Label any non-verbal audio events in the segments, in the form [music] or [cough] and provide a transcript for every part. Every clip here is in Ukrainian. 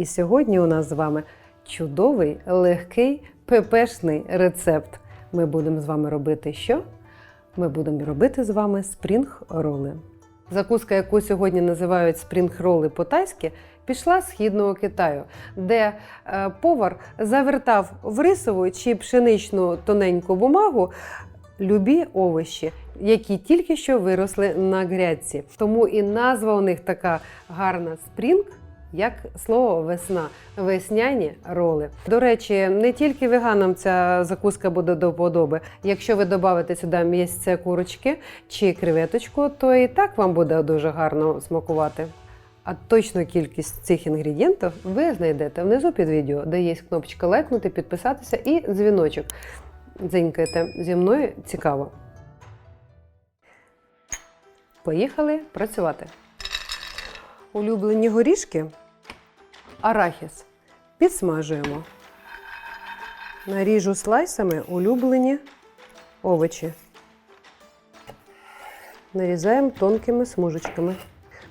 І сьогодні у нас з вами чудовий, легкий, пепешний рецепт. Ми будемо з вами робити що? Ми будемо робити з вами спрінг-роли. Закуска, яку сьогодні називають спрінг-роли по-тайськи, пішла з східного Китаю, де е, повар завертав в рисову чи пшеничну тоненьку бумагу любі овочі, які тільки що виросли на грядці. Тому і назва у них така гарна спрінг. Як слово весна, весняні роли. До речі, не тільки веганам ця закуска буде до вподоби. Якщо ви додавите сюди місце курочки чи креветочку, то і так вам буде дуже гарно смакувати. А точну кількість цих інгредієнтів ви знайдете внизу під відео, де є кнопочка лайкнути, підписатися і дзвіночок. Дзенькайте зі мною цікаво. Поїхали працювати. Улюблені горішки, арахіс підсмажуємо. Наріжу слайсами улюблені овочі. Нарізаємо тонкими смужечками.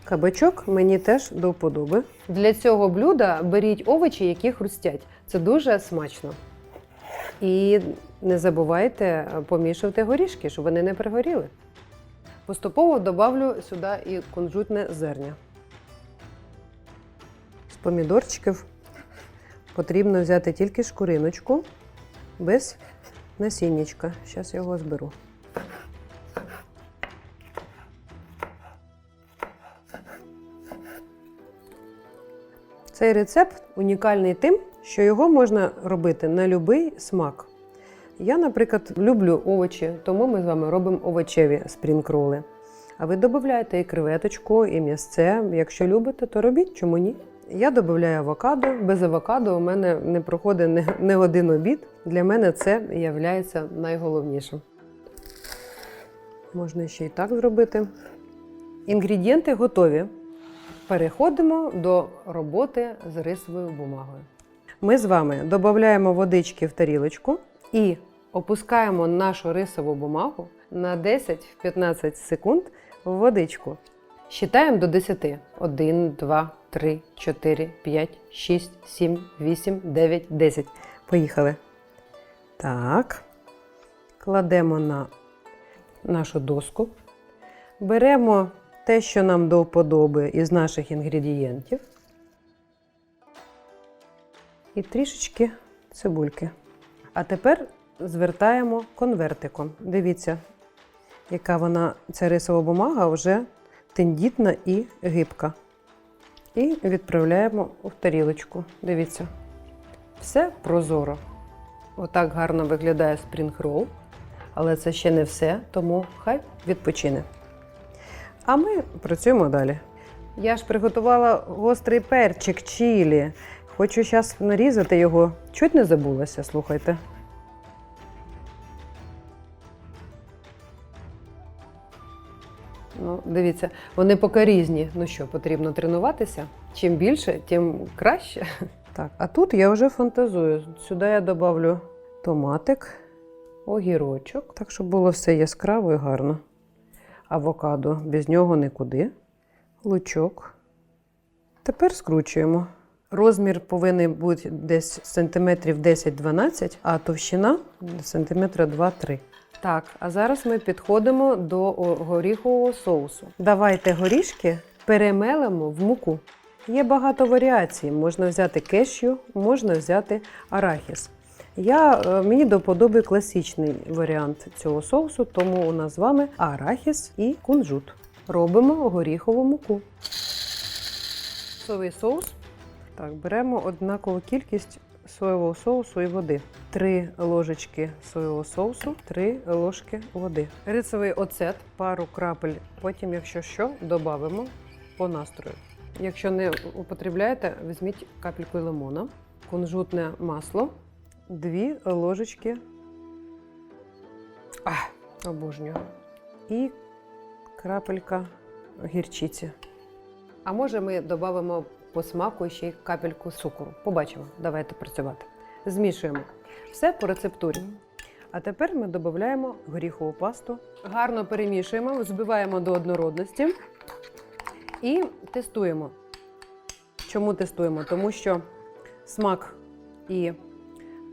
Кабачок мені теж до вподоби. Для цього блюда беріть овочі, які хрустять. Це дуже смачно. І не забувайте помішувати горішки, щоб вони не пригоріли. Поступово добавлю сюди і кунжутне зерня. Помідорчиків потрібно взяти тільки шкуриночку без насіннячка. Зараз його зберу. Цей рецепт унікальний тим, що його можна робити на будь-який смак. Я, наприклад, люблю овочі, тому ми з вами робимо овочеві спрінг-роли. А ви додаєте і креветочку, і м'ясце. Якщо любите, то робіть, чому ні? Я додаю авокадо. Без авокадо у мене не проходить не, один обід. Для мене це є найголовнішим. Можна ще і так зробити. Інгредієнти готові. Переходимо до роботи з рисовою бумагою. Ми з вами додаємо водички в тарілочку і опускаємо нашу рисову бумагу на 10-15 секунд в водичку. Считаємо до 10. 1, 2, 3, 4, 5, 6, 7, 8, 9, 10. Поїхали. Так. Кладемо на нашу доску. Беремо те, що нам до вподоби із наших інгредієнтів. І трішечки цибульки. А тепер звертаємо конвертиком. Дивіться, яка вона, ця рисова бумага вже тендітна і гибка. І відправляємо в тарілочку. Дивіться. Все прозоро. Отак гарно виглядає спрінг-рол. Але це ще не все, тому хай відпочине. А ми працюємо далі. Я ж приготувала гострий перчик чилі. Хочу зараз нарізати його. Чуть не забулася, слухайте. Дивіться, вони поки різні. Ну що, потрібно тренуватися. Чим більше, тим краще. Так, а тут я вже фантазую. Сюди я додавлю томатик, огірочок, так, щоб було все яскраво і гарно. Авокадо, без нього нікуди. Лучок. Тепер скручуємо. Розмір повинен бути десь сантиметрів 10-12, а товщина сантиметра 2-3. Так, а зараз ми підходимо до горіхового соусу. Давайте горішки перемелимо в муку. Є багато варіацій. Можна взяти кешю, можна взяти арахіс. Я, е, мені до вподоби класичний варіант цього соусу, тому у нас з вами арахіс і кунжут. Робимо горіхову муку. Соєвий соус. Так, беремо однакову кількість соєвого соусу і води. Три ложечки соєвого соусу, три ложки води. Рисовий оцет, пару крапель. Потім, якщо що, додамо по настрою. Якщо не употребляєте, візьміть капельку лимона, кунжутне масло, дві ложечки. Ах, обожнюю. І крапелька гірчиці. А може ми додамо по смаку ще й капельку цукру. Побачимо. Давайте працювати. Змішуємо. Все по рецептурі. А тепер ми додаємо горіхову пасту. Гарно перемішуємо, збиваємо до однородності і тестуємо. Чому тестуємо? Тому що смак і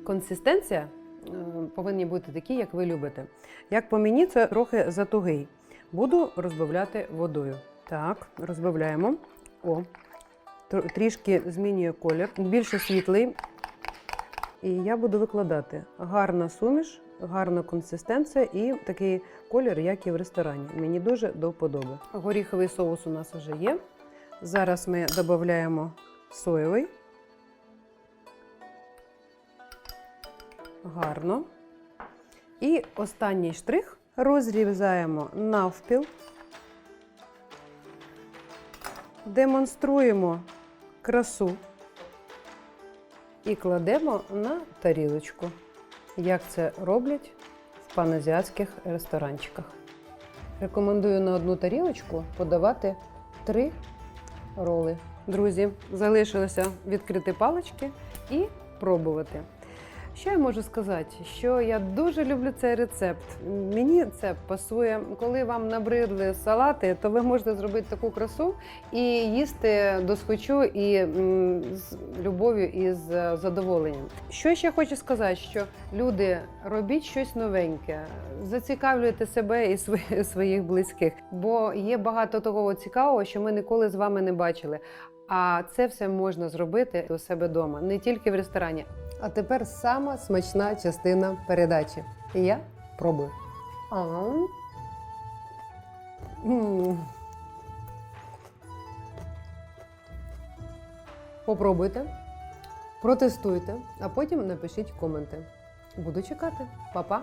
консистенція е, повинні бути такі, як ви любите. Як по мені, це трохи затугий. Буду розбавляти водою. Так, розбавляємо. О, трішки змінює колір, більше світлий. І я буду викладати гарна суміш, гарна консистенція і такий колір, як і в ресторані. Мені дуже до вподоби. Горіховий соус у нас вже є. Зараз ми додаємо соєвий. Гарно. І останній штрих розрізаємо навпіл. Демонструємо красу і кладемо на тарілочку, як це роблять в паназіатських ресторанчиках. Рекомендую на одну тарілочку подавати три роли. Друзі, залишилося відкрити палички і пробувати. Що я можу сказати? Що я дуже люблю цей рецепт. Мені це пасує. Коли вам набридли салати, то ви можете зробити таку красу і їсти досхочу і з любов'ю і з задоволенням. Що ще хочу сказати, що люди робіть щось новеньке, зацікавлюйте себе і свої- [laughs] своїх близьких, бо є багато такого цікавого, що ми ніколи з вами не бачили. А це все можна зробити у себе вдома, не тільки в ресторані. А тепер сама смачна частина передачі. І я пробую. М. Попробуйте, протестуйте, а потім напишіть коменти. Буду чекати. Па-па!